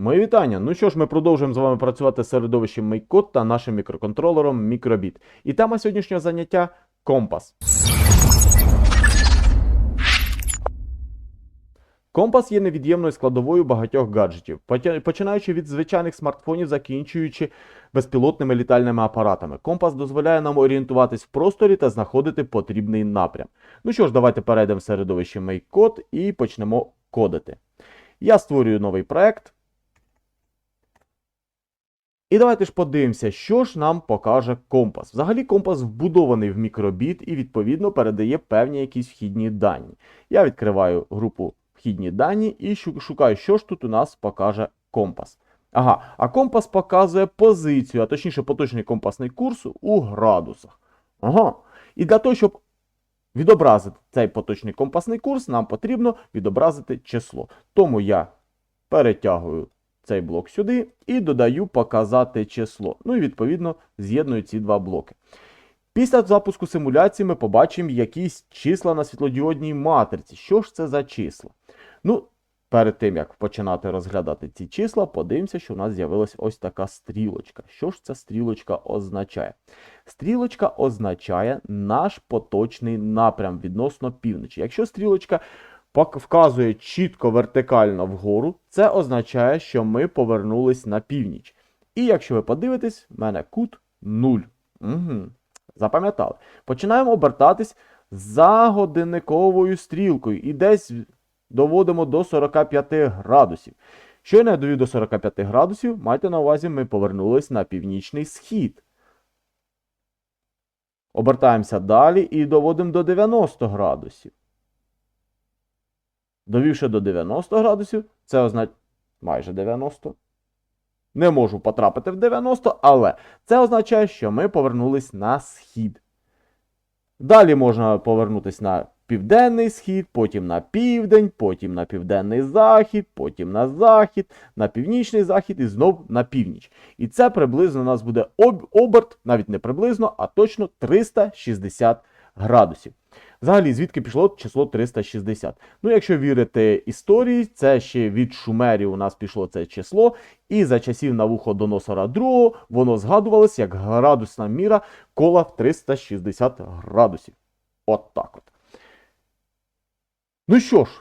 Мої вітання. Ну що ж, ми продовжуємо з вами працювати з середовищем MakeCode та нашим мікроконтролером Microbit. І тема сьогоднішнього заняття компас. Компас є невід'ємною складовою багатьох гаджетів, починаючи від звичайних смартфонів, закінчуючи безпілотними літальними апаратами. Компас дозволяє нам орієнтуватись в просторі та знаходити потрібний напрям. Ну що ж, давайте перейдемо в середовище MakeCode і почнемо кодити. Я створюю новий проект. І давайте ж подивимося, що ж нам покаже компас. Взагалі, компас вбудований в мікробіт і, відповідно, передає певні якісь вхідні дані. Я відкриваю групу вхідні дані і шукаю, що ж тут у нас покаже компас. Ага, а компас показує позицію, а точніше поточний компасний курс у градусах. Ага. І для того, щоб відобразити цей поточний компасний курс, нам потрібно відобразити число. Тому я перетягую цей блок сюди і додаю показати число. Ну і відповідно з'єдную ці два блоки. Після запуску симуляції ми побачимо якісь числа на світлодіодній матриці. Що ж це за числа? Ну, перед тим як починати розглядати ці числа, подивимося, що у нас з'явилась ось така стрілочка. Що ж ця стрілочка означає? Стрілочка означає наш поточний напрям відносно півночі. Якщо стрілочка вказує чітко вертикально вгору, це означає, що ми повернулись на північ. І якщо ви подивитесь, в мене кут 0. Угу. Запам'ятали. Починаємо обертатись за годинниковою стрілкою і десь доводимо до 45 градусів. Щойно я довів до 45 градусів, майте на увазі, ми повернулись на північний схід. Обертаємося далі і доводимо до 90 градусів. Довівши до 90 градусів, це означає майже 90. Не можу потрапити в 90, але це означає, що ми повернулись на схід. Далі можна повернутися на південний схід, потім на південь, потім на південний захід, потім на захід, на північний захід і знов на північ. І це приблизно у нас буде об- оберт, навіть не приблизно, а точно 360 градусів. Взагалі, звідки пішло число 360? Ну, якщо вірити історії, це ще від шумерів у нас пішло це число, і за часів Навуходоносора II воно згадувалось як градусна міра кола в 360 градусів. От так от. Ну що ж,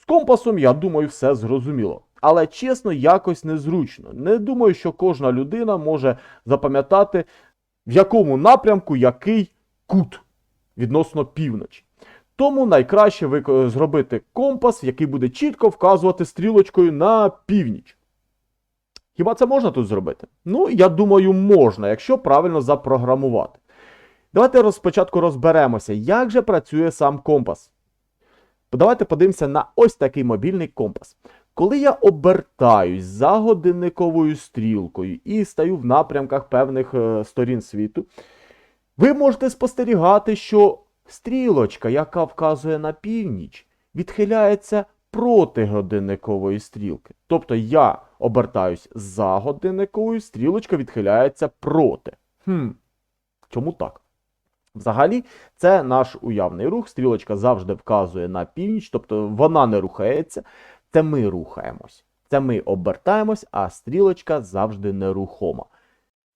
з компасом, я думаю, все зрозуміло. Але чесно, якось незручно. Не думаю, що кожна людина може запам'ятати, в якому напрямку який кут відносно півночі. Тому найкраще зробити компас, який буде чітко вказувати стрілочкою на північ. Хіба це можна тут зробити? Ну, я думаю, можна, якщо правильно запрограмувати. Давайте спочатку розберемося, як же працює сам компас. Давайте подивимося на ось такий мобільний компас. Коли я обертаюсь за годинниковою стрілкою і стаю в напрямках певних е, сторін світу, ви можете спостерігати, що стрілочка, яка вказує на північ, відхиляється проти годинникової стрілки. Тобто я обертаюсь за годинниковою, стрілочка відхиляється проти. Хм, чому так? Взагалі, це наш уявний рух. Стрілочка завжди вказує на північ, тобто вона не рухається, це ми рухаємось. Це ми обертаємось, а стрілочка завжди нерухома.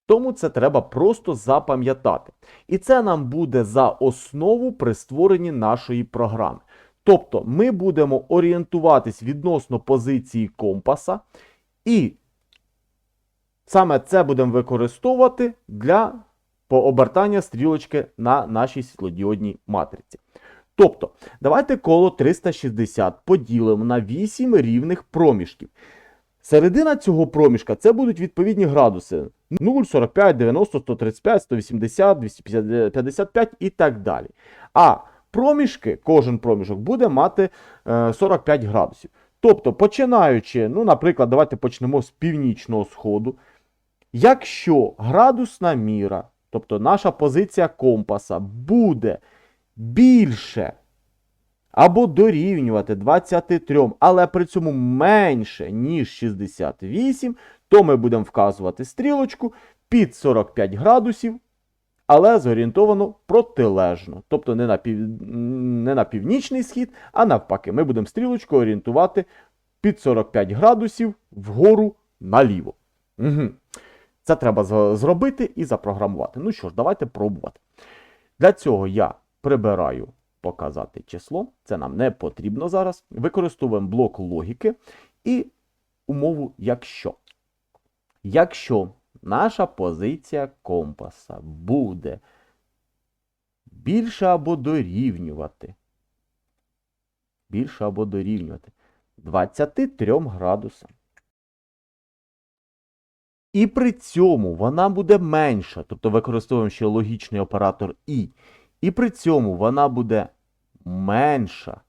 Тому це треба просто запам'ятати. І це нам буде за основу при створенні нашої програми. Тобто ми будемо орієнтуватись відносно позиції компаса, і саме це будемо використовувати для пообертання стрілочки на нашій світлодіодній матриці. Тобто, давайте коло 360 поділимо на 8 рівних проміжків. Середина цього проміжка це будуть відповідні градуси 0, 45, 90, 135, 180, 255 і так далі. А проміжки, кожен проміжок буде мати е, 45 градусів. Тобто, починаючи, ну, наприклад, давайте почнемо з північного сходу. Якщо градусна міра, тобто наша позиція компаса, буде більше або дорівнювати 23, але при цьому менше, ніж 68, то ми будемо вказувати стрілочку під 45 градусів, але зорієнтовано протилежно. Тобто не на, пів... не на північний схід, а навпаки, ми будемо стрілочку орієнтувати під 45 градусів вгору наліво. Угу. Це треба зробити і запрограмувати. Ну що ж, давайте пробувати. Для цього я прибираю показати число. Це нам не потрібно зараз. Використовуємо блок логіки і умову якщо. Якщо наша позиція компаса буде більше або дорівнювати, більше або дорівнювати 23 градусам. І при цьому вона буде менша, тобто використовуємо ще логічний оператор І. І при цьому вона буде менша,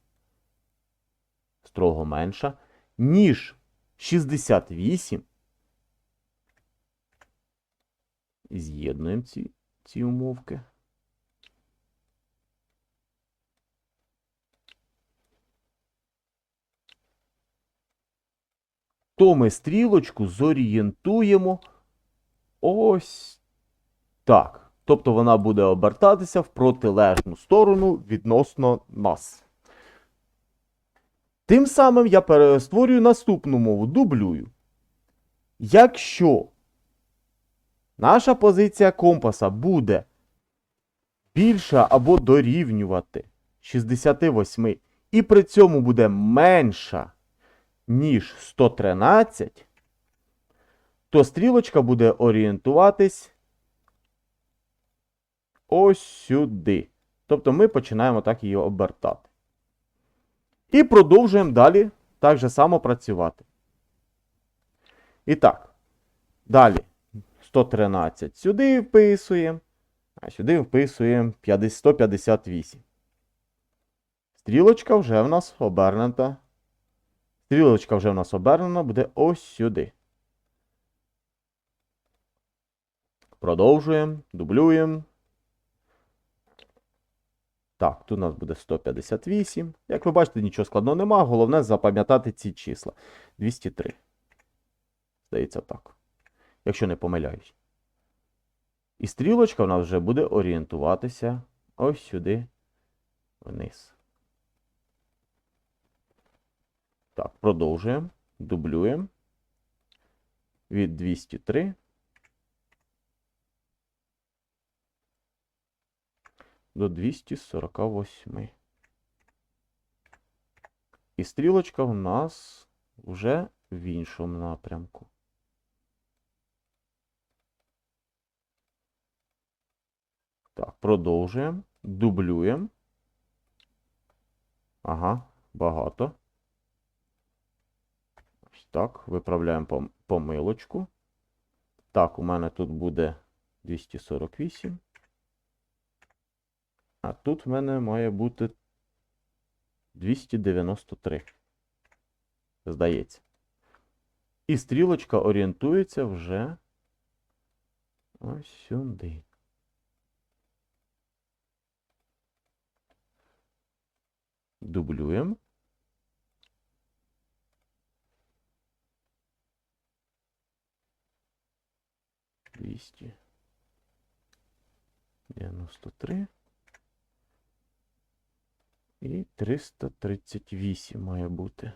строго менша, ніж 68. З'єднуємо ці, ці умовки. То ми стрілочку зорієнтуємо ось так. Тобто вона буде обертатися в протилежну сторону відносно нас. Тим самим я перестворюю наступну мову, дублюю. Якщо наша позиція компаса буде більша або дорівнювати 68, і при цьому буде менша, ніж 113, то стрілочка буде орієнтуватись ось сюди. Тобто ми починаємо так її обертати. І продовжуємо далі так же само працювати. І так, далі 113 сюди вписуємо, а сюди вписуємо 158. Стрілочка вже в нас обернута. Стрілочка вже в нас обернена, буде ось сюди. Продовжуємо, дублюємо. Так, тут у нас буде 158. Як ви бачите, нічого складного нема. Головне запам'ятати ці числа. 203. Здається, так. Якщо не помиляюсь. І стрілочка в нас вже буде орієнтуватися ось сюди вниз. Так, продовжуємо. Дублюємо. Від 203. До 248. І стрілочка в нас вже в іншому напрямку. Так, продовжуємо. Дублюємо. Ага, багато. Ось так, виправляємо помилочку. Так, у мене тут буде 248. А тут в мене має бути 293. Здається. І стрілочка орієнтується вже ось сюди. Дублюємо. Двісті дев'яносто три. І 338 має бути.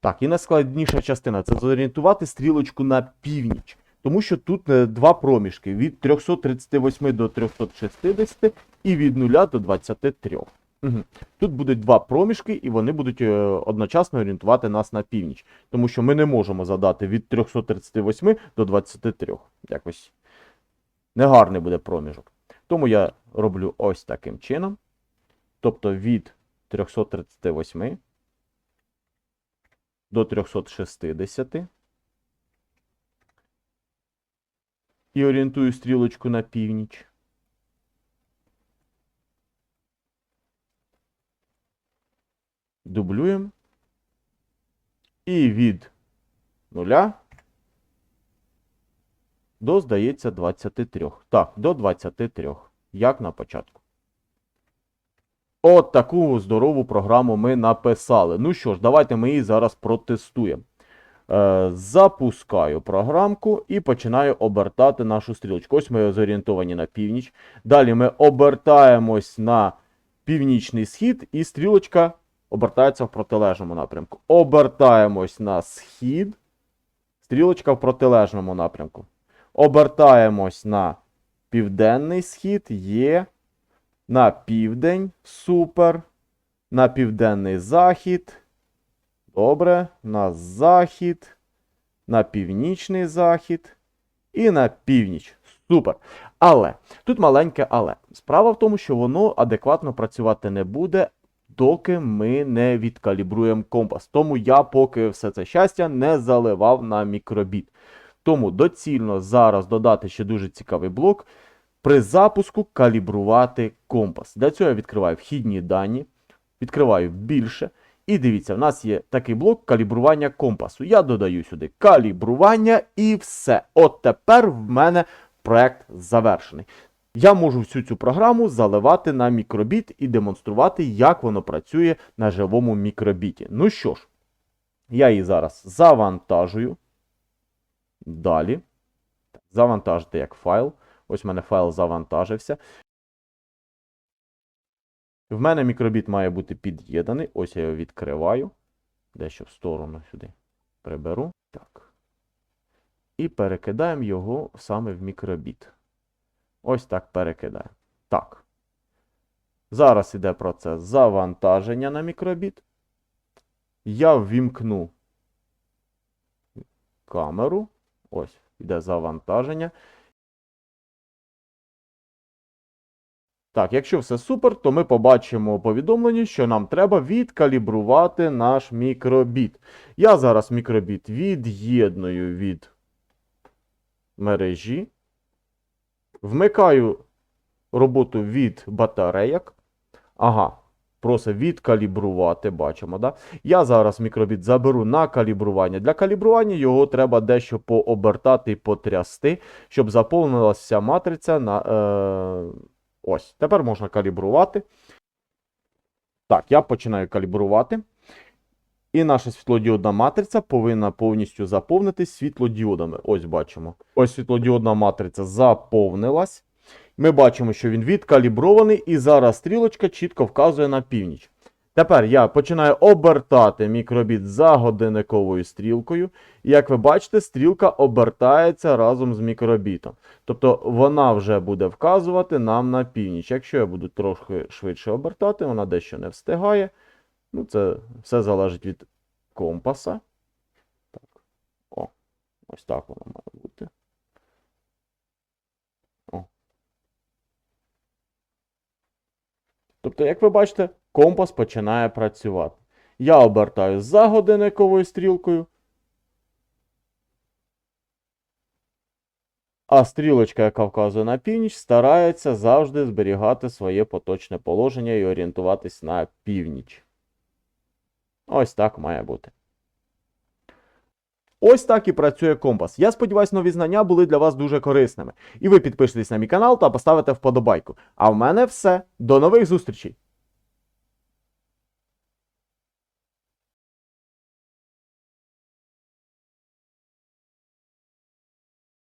Так, і найскладніша частина це зорієнтувати стрілочку на північ. Тому що тут е, два проміжки від 338 до 360 і від 0 до 23. Угу. Тут будуть два проміжки, і вони будуть е, одночасно орієнтувати нас на північ. Тому що ми не можемо задати від 338 до 23. Якось негарний буде проміжок. Тому я роблю ось таким чином. Тобто від 338 до 360. І орієнтую стрілочку на північ. Дублюємо. І від нуля до, здається, 23. Так, до 23. Як на початку. От таку здорову програму ми написали. Ну що ж, давайте ми її зараз протестуємо. Е, запускаю програмку і починаю обертати нашу стрілочку. Ось ми зорієнтовані на північ. Далі ми обертаємось на північний схід, і стрілочка обертається в протилежному напрямку. Обертаємось на схід, стрілочка в протилежному напрямку. Обертаємось на південний схід, є. На південь, супер. На південний захід. Добре. На захід. На північний захід. І на північ. Супер. Але тут маленьке але. Справа в тому, що воно адекватно працювати не буде, доки ми не відкалібруємо компас. Тому я поки все це щастя не заливав на мікробіт. Тому доцільно зараз додати ще дуже цікавий блок. При запуску калібрувати компас. Для цього я відкриваю вхідні дані, відкриваю більше. І дивіться, в нас є такий блок калібрування компасу. Я додаю сюди калібрування і все. От тепер в мене проект завершений. Я можу всю цю програму заливати на мікробіт і демонструвати, як воно працює на живому мікробіті. Ну що ж, я її зараз завантажую. Далі. Завантажити як файл. Ось в мене файл завантажився. В мене мікробіт має бути під'єднаний. Ось я його відкриваю. Дещо в сторону сюди приберу. Так. І перекидаємо його саме в мікробіт. Ось так перекидаємо. Так. Зараз іде процес завантаження на мікробіт. Я ввімкну камеру. Ось, іде завантаження. Так, якщо все супер, то ми побачимо повідомлення, що нам треба відкалібрувати наш мікробіт. Я зараз мікробіт від'єдную від мережі. Вмикаю роботу від батарейок. Ага, просить відкалібрувати, бачимо, да? Я зараз мікробіт заберу на калібрування. Для калібрування його треба дещо пообертати і потрясти, щоб заповнилася матриця на. Е... Ось, тепер можна калібрувати. Так, я починаю калібрувати. І наша світлодіодна матриця повинна повністю заповнитись світлодіодами. Ось бачимо. Ось світлодіодна матриця заповнилась. Ми бачимо, що він відкалібрований, і зараз стрілочка чітко вказує на північ. Тепер я починаю обертати мікробіт за годинниковою стрілкою. І як ви бачите, стрілка обертається разом з мікробітом. Тобто вона вже буде вказувати нам на північ. Якщо я буду трохи швидше обертати, вона дещо не встигає. Ну, це все залежить від компаса. Так. О, ось так воно має бути. О. Тобто, як ви бачите, компас починає працювати. Я обертаю за годинниковою стрілкою. А стрілочка, яка вказує на північ, старається завжди зберігати своє поточне положення і орієнтуватись на північ. Ось так має бути. Ось так і працює компас. Я сподіваюся, нові знання були для вас дуже корисними. І ви підпишетесь на мій канал та поставите вподобайку. А в мене все. До нових зустрічей!